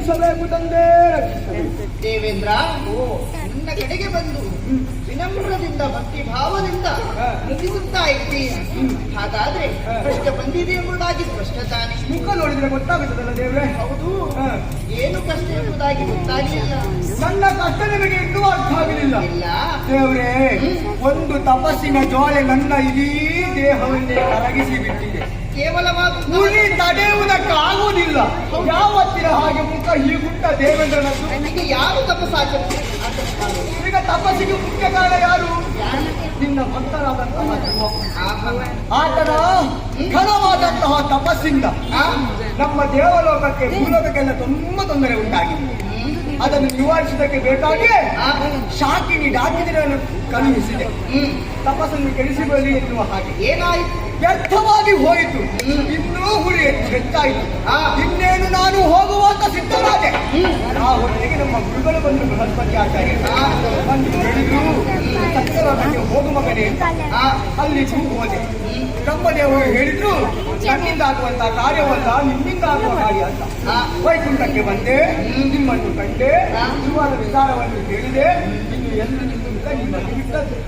ಬೇಕು ತಂದೆ ರಕ್ಷಿಸಬೇಕು ದೇವೇಂದ್ರ ನಿನ್ನ ಕಡೆಗೆ ಬಂದು ವಿನಮ್ರದಿಂದ ಭಕ್ತಿ ಭಾವದಿಂದ. ಮುಗಿಸುತ್ತಾ ಇದ್ದೀನಿ ಹಾಗಾದ್ರೆ. ಕಷ್ಟ ಬಂದಿದೆ ಎಂಬುದಾಗಿ ಸ್ಪಷ್ಟ ತಾನೆ ಮುಖ ನೋಡಿದ್ರೆ ಗೊತ್ತಾಗುತ್ತದಲ್ಲ ದೇವ್ರೆ? ಹೌದು. ಏನು ಕಷ್ಟ ಎಂಬುದಾಗಿ ಗೊತ್ತಾಗಲಿಲ್ಲ ನನ್ನ ಕಷ್ಟ ನಿಮಗೆ ಇನ್ನೂ ಅರ್ಥ ಆಗಲಿಲ್ಲ ಇಲ್ಲ. ದೇವ್ರೆ ಒಂದು ತಪಸ್ಸಿನ ಜೋಳೆ ನನ್ನ ಇಡೀ ದೇಹವನ್ನೇ ಕರಗಿಸಿ ಬಿಟ್ಟಿದೆ. ಹುಲಿ ತಡೆಯುವುದಕ್ಕಾಗುವುದಿಲ್ಲ ಯಾವತ್ತಿನ ಹಾಗೆ ಮುಖ ಹೀಗುಂಟ ದೇವೇಂದ್ರನದ್ದು? ನನಗೆ ಯಾರು ತಪಸ್ಸಾಚರಿಸಿ ಈಗ ತಪಸ್ಸಿಗೆ ಮುಖ್ಯ ಕಾರಣ ಯಾರು? ನಿನ್ನ ಭಕ್ತರಾದಂತಹ. ಆತನ ಘನವಾದಂತಹ ತಪಸ್ಸಿಂದ ನಮ್ಮ ದೇವಲೋಕಕ್ಕೆ ಭೂಲೋಕಕ್ಕೆಲ್ಲ ತುಂಬಾ ತೊಂದರೆ ಉಂಟಾಗಿದೆ. ಅದನ್ನು ನಿವಾರಿಸುವುದಕ್ಕೆ ಬೇಕಾಗಿ ಶಾಕಿನಿ ಡಾಕಿನಿಗಳನ್ನು ಕಳುಹಿಸಿದೆ. ತಪಸ್ಸನ್ನು ಕೆಡಿಸಿಕೊಳ್ಳಿ ಎನ್ನುವ ಹಾಗೆ. ಏನಾಯಿತು? ವ್ಯರ್ಥವಾಗಿ ಹೋಯಿತು. ಇನ್ನೂ ಹುಳಿ ಹೆಚ್ಚು ಹೆಚ್ಚಾಯಿತು ಇನ್ನೇನು ನಾನು ಹೋಗುವಂತ ಸಿದ್ಧರಾದೆ ಆ ಹೊತ್ತಿಗೆ ನಮ್ಮ ಗುರುಗಳು ಬಂದು ಬೃಹಸ್ಪತಿ ಆಚಾರ್ಯ. ಬಂದು ಹೇಳಿದ್ರು. ಸತ್ಯಲೋಕಕ್ಕೆ ಹೋಗು ಮಗನೇ ಅಲ್ಲಿ ಹೋದೆ. ಬ್ರಹ್ಮದೇವರು ಹೇಳಿದ್ರು ನನ್ನಿಂದ ಆಗುವಂತ ಕಾರ್ಯವಲ್ಲ ನಿಮ್ಮಿಂದ ಆಗುವ ಕಾರ್ಯ ಅಂತ. ವೈಕುಂಠಕ್ಕೆ ಬಂದೆ ನಿಮ್ಮನ್ನು ಕಂಡೆ ನಿಮ್ಮನ್ನು ವಿಚಾರವನ್ನು ಕೇಳಿದೆ. ಇನ್ನು ಎಲ್ಲ ನಿಮ್ಮ ನಿಮ್ಮನ್ನು ಬಿಟ್ಟದ್ದು.